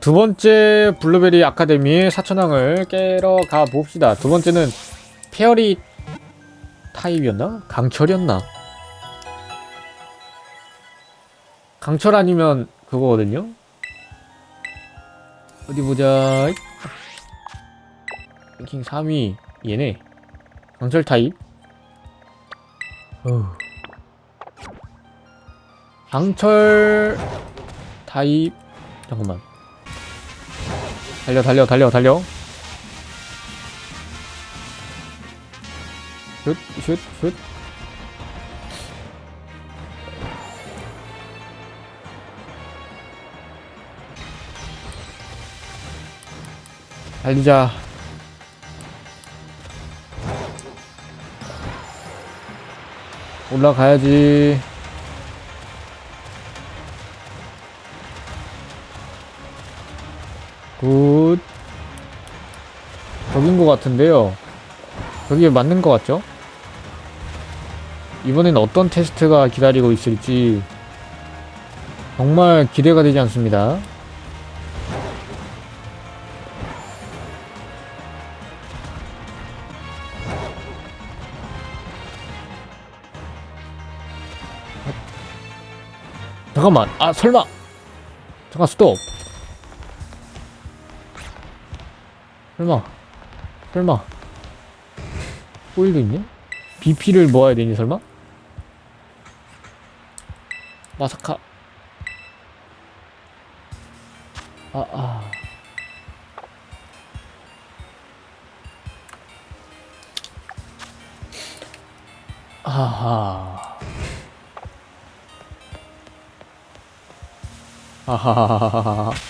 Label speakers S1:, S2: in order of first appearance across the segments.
S1: 두 번째 블루베리 아카데미의 사천왕을 깨러 가 봅시다. 두 번째는 페어리 타입이었나? 강철이었나? 강철 아니면 그거거든요? 어디 보자. 랭킹 3위 얘네. 강철 타입. 어후. 강철 타입 잠깐만. 달려 달려 달려 달려. 슛, 슛, 슛. 달리자. 올라가야지. 저긴 것 같은데요. 저기에 맞는 것 같죠? 이번엔 어떤 테스트가 기다리고 있을지 정말 기대가 되지 않습니다. 잠깐만, 아 설마, 잠깐 스톱. 설마, 설마, 호일도 있네? BP를 모아야 되니 설마? 마사카 아, 아. 아하. 아하하하하.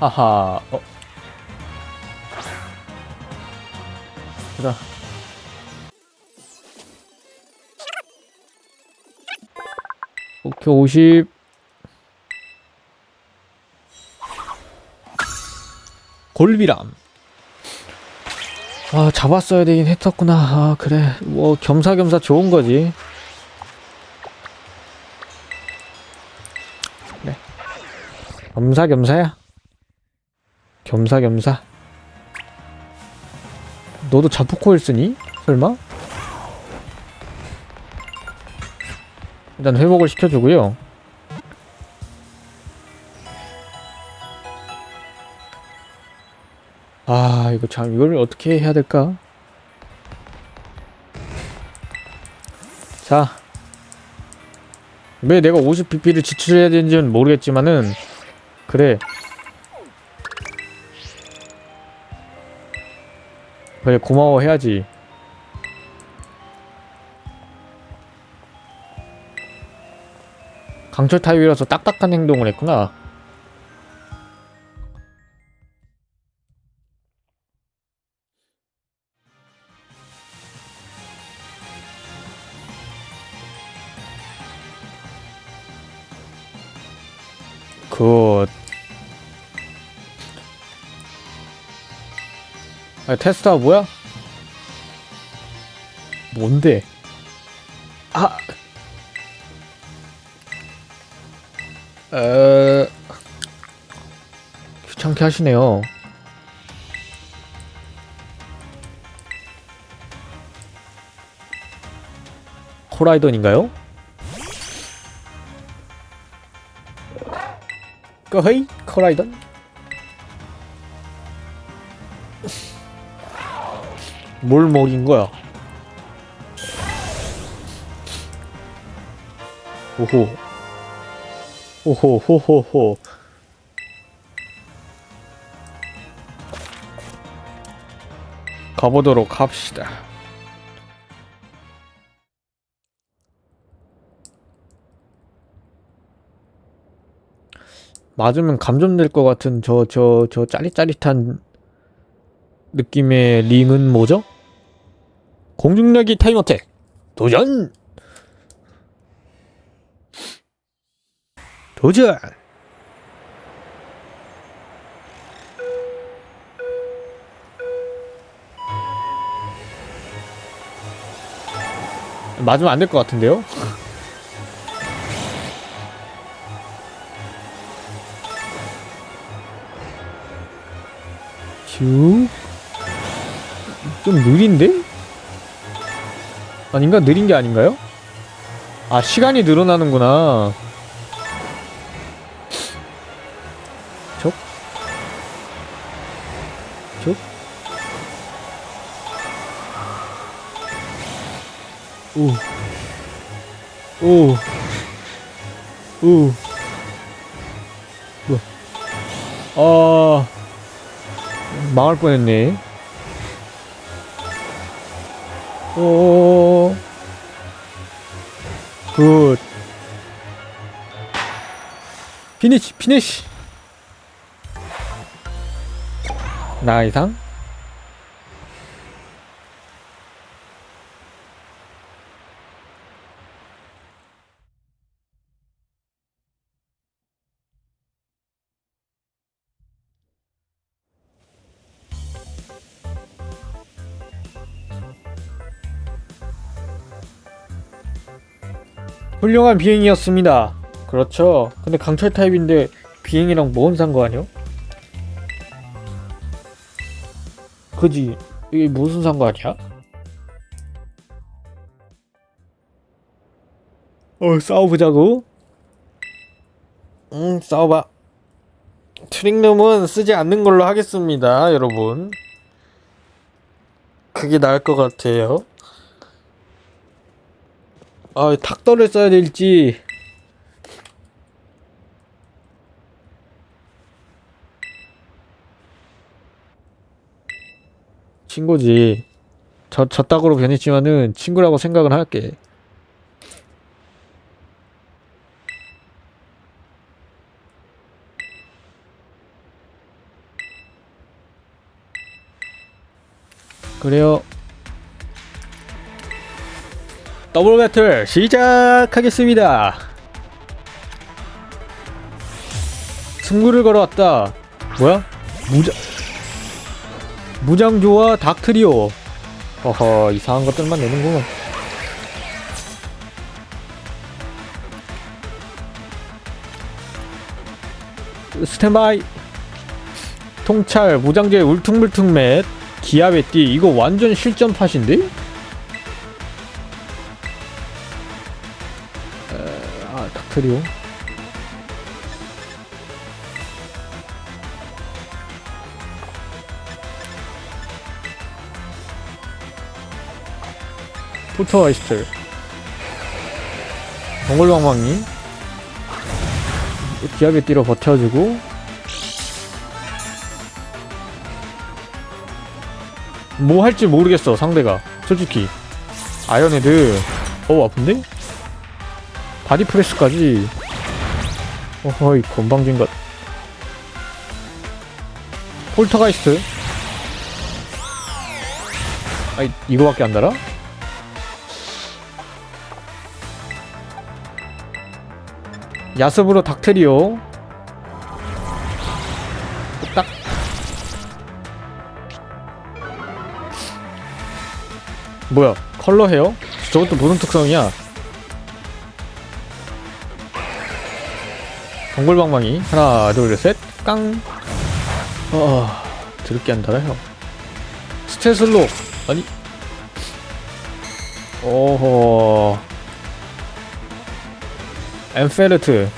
S1: 하하. 어. 보자. 오케이 50 골비람. 아 잡았어야 되긴 했었구나. 아 그래. 뭐 겸사겸사 좋은 거지. 그래 겸사겸사야 겸사겸사 너도 자포코일 쓰니? 설마? 일단 회복을 시켜주고요. 아 이거 참 이걸 어떻게 해야 될까? 자. 왜 내가 50pp를 지출해야 되는지는 모르겠지만은 그래 그래 고마워 해야지. 강철 타입이라서 딱딱한 행동을 했구나 아, 테스트가 뭐야? 뭔데? 아, 어... 귀찮게 하시네요. 코라이던인가요? 꺼헤이 코라이던? 뭘 먹인 거야? 오호 오호 호호호 가보도록 합시다. 맞으면 감전될 것 같은 저 저 저 짜릿짜릿한 느낌의 링은 뭐죠? 공중력이 타임 어택 도전! 도전! 맞으면 안 될 것 같은데요? 쭉. 좀 느린데? 아닌가? 느린 게 아닌가요? 아, 시간이 늘어나는구나. 촉? 촉? 오. 오. 오. 뭐야. 아. 망할 뻔했네. 오. 굿. 피니시, 피니시. 나 이상? 훌륭한 비행이었습니다. 그렇죠. 근데 강철 타입인데 비행이랑 뭔 상관이요? 그지? 이게 무슨 상관이야? 어, 싸워보자고? 응, 싸워봐. 트릭룸은 쓰지 않는 걸로 하겠습니다, 여러분. 그게 나을 것 같아요. 아, 닥터를 써야 될지. 친구지. 저, 저 딱으로 변했지만은 친구라고 생각은 할게. 그래요. 더블 배틀 시작하겠습니다. 승부를 걸어왔다. 뭐야? 무장 무장조와 닥트리오. 어허 이상한 것들만 내는구만. 스탠바이. 통찰 무장제 울퉁불퉁 맷 기압의 띠 이거 완전 실전 팟인데? 아, 닥트리오. 포터와이스트. 동글방망이. 기압에 뛰러 버텨주고. 뭐 할지 모르겠어, 상대가. 솔직히. 아이언헤드. 어우, 아픈데? 바디 프레스까지. 어허이 건방진 것. 폴터가이스트. 아이 이거밖에 안 달아? 야습으로 닥테리오. 딱. 뭐야 컬러 헤어? 저것도 무슨 특성이야 동글방망이. 하나 둘셋깡. 어 드럽게 안 달아요 스테슬로. 아니. 오호. 엠페르트.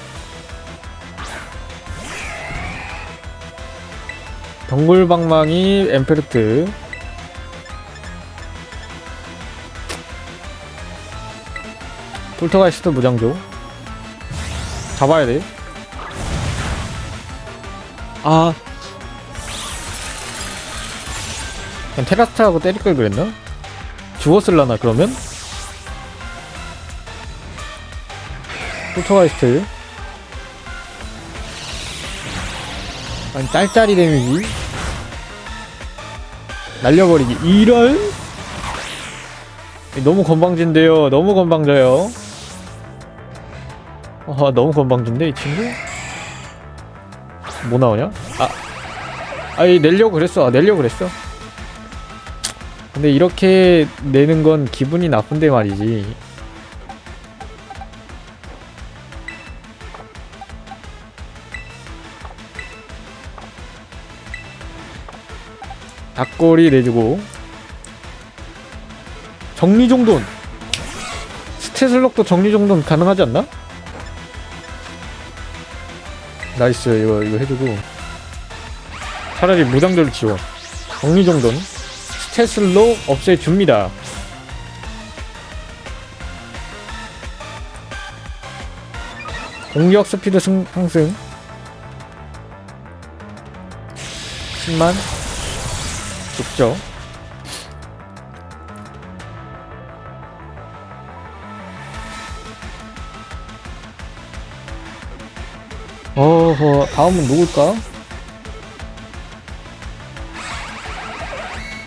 S1: 동글방망이 엠페르트. 폴터가이스트 무장조. 잡아야 돼 아 그냥 테라스타하고 때릴 걸 그랬나? 죽었을라나 그러면? 폴터가이스트 아니 짤짤이 데미지 날려버리기 이런? 너무 건방진데요 너무 건방져요 아 너무 건방진데 이 친구? 뭐 나오냐? 아, 아니 내려고 그랬어. 아, 내려고 그랬어. 근데 이렇게 내는 건 기분이 나쁜데 말이지. 닭꼬리 내주고 정리정돈 스테슬록도 정리정돈 가능하지 않나? 나이스 이거 이거 해주고. 차라리 무장절 지원 정리정돈 스탯을록 없애줍니다. 공격 스피드 승, 상승. 10만 죽죠 어허 다음은 누굴까?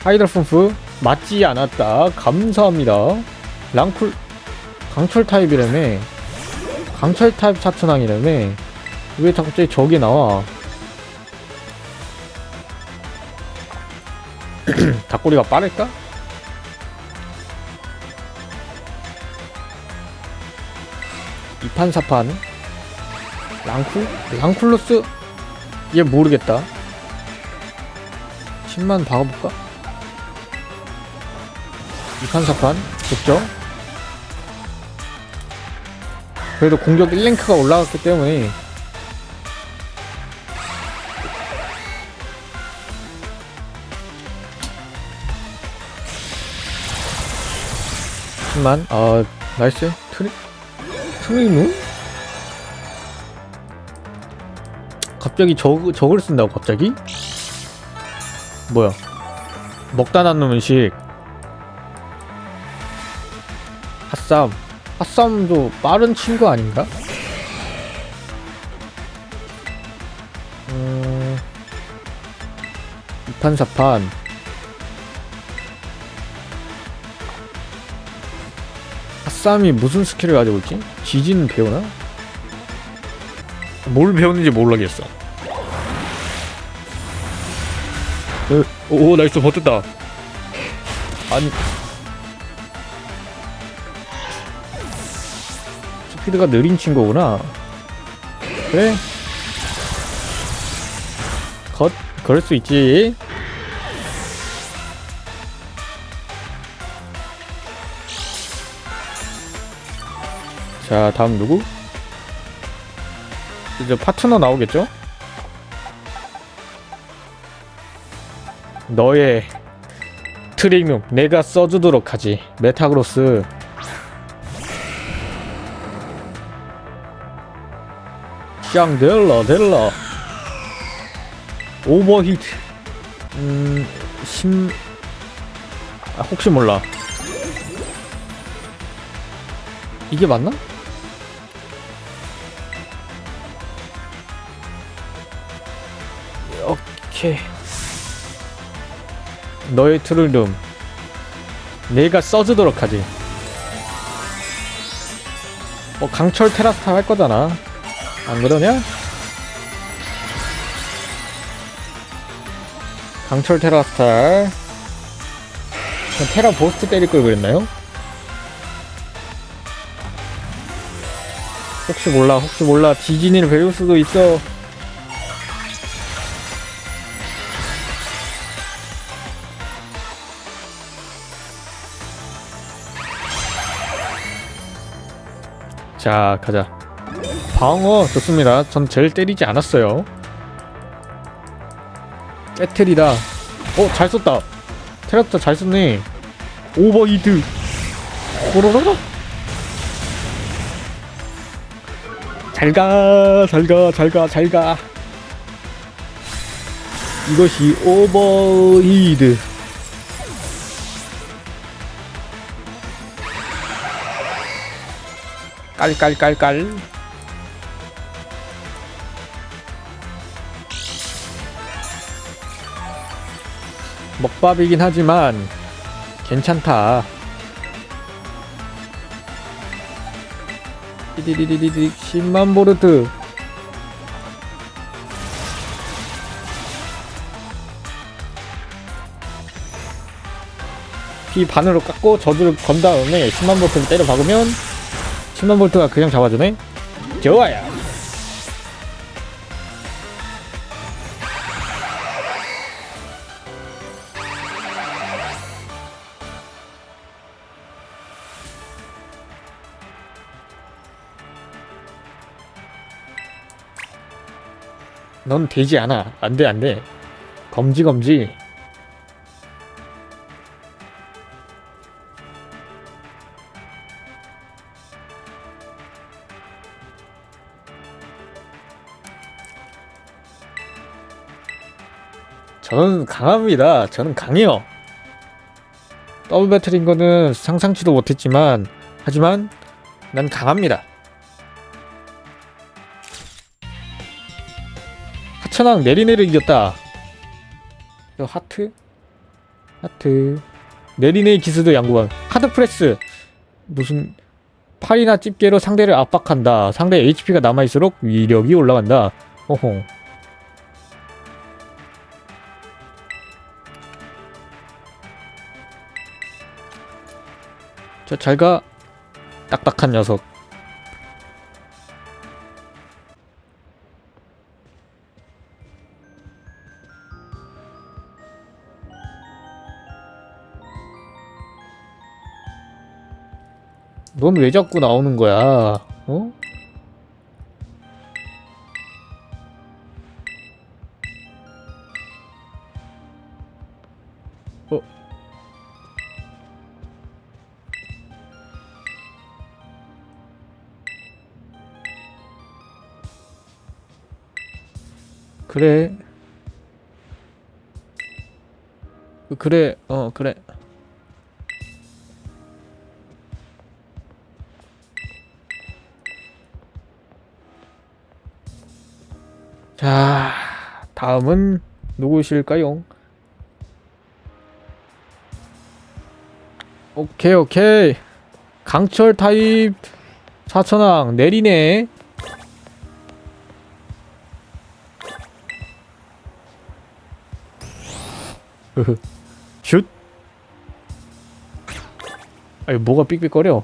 S1: 하이드라품프 맞지 않았다 감사합니다 랑쿨 강철 타입이라며 강철 타입 사천왕이라며 왜 갑자기 저게 나와 닭꼬리가 빠를까? 이판사판 랑쿨? 랑쿨로스? 얘 모르겠다 10만 박아볼까? 이판사판 좋죠? 그래도 공격 1랭크가 올라갔기 때문에 잠만 아 나이스 트리 트리누 갑자기 저 저걸 쓴다고 갑자기 뭐야 먹다 남는 음식 핫쌈 핫쌈도 빠른 친구 아닌가? 음... 이판사판 핫쌈이 무슨 스킬을 가지고 있지? 지진 배우나? 뭘 배웠는지 모르겠어. 으, 오 나이스 버텼다. 아니. 스피드가 느린 친구구나. 그래? 겉 그럴 수 있지. 자 다음 누구? 이제 파트너 나오겠죠? 너의 트리뮴 내가 써주도록 하지. 메타그로스. 샹델라 델라 오버히트. 음... 심... 아, 혹시 몰라. 이게 맞나? 오케이 너의 트롤룸 내가 써주도록 하지. 뭐 강철 테라스타 할 거잖아. 안 그러냐? 강철 테라스탈 테라 보스트 때릴 걸 그랬나요? 혹시 몰라 혹시 몰라. 디즈니를 배울 수도 있어 자 가자. 방어 좋습니다. 전젤 때리지 않았어요. 깨트리다. 어 잘 썼다. 테라프터 잘 썼네. 오버히드. 호로로로? 잘가 잘가 잘가 잘가. 이것이 오버히드 깔깔깔깔 먹밥이긴 하지만 괜찮다. 디디디디디 10만 보르트 피 반으로 깎고 저주를 건 다음에 10만 볼트를 때려 박으면 순환볼트가 그냥 잡아주네? 좋아요. 넌 되지 않아. 안돼 안돼. 검지 검지. 저는 강합니다. 저는 강해요. 더블 배틀인 거는 상상치도 못했지만, 하지만 난 강합니다. 하천왕 내리내를 이겼다. 저 하트? 하트. 내리내의 기술도 양구한. 하드 프레스. 무슨 팔이나 집게로 상대를 압박한다. 상대 HP가 남아있을수록 위력이 올라간다. 어허. 잘가 딱딱한 녀석. 넌 왜 자꾸 나오는 거야? 어? 어? 그래. 그래, 어, 그래. 자, 다음은 누구실까요? 오케이, 오케이. 강철 타입 사천왕 내리네. 슛. 아니 뭐가 삑삑거려?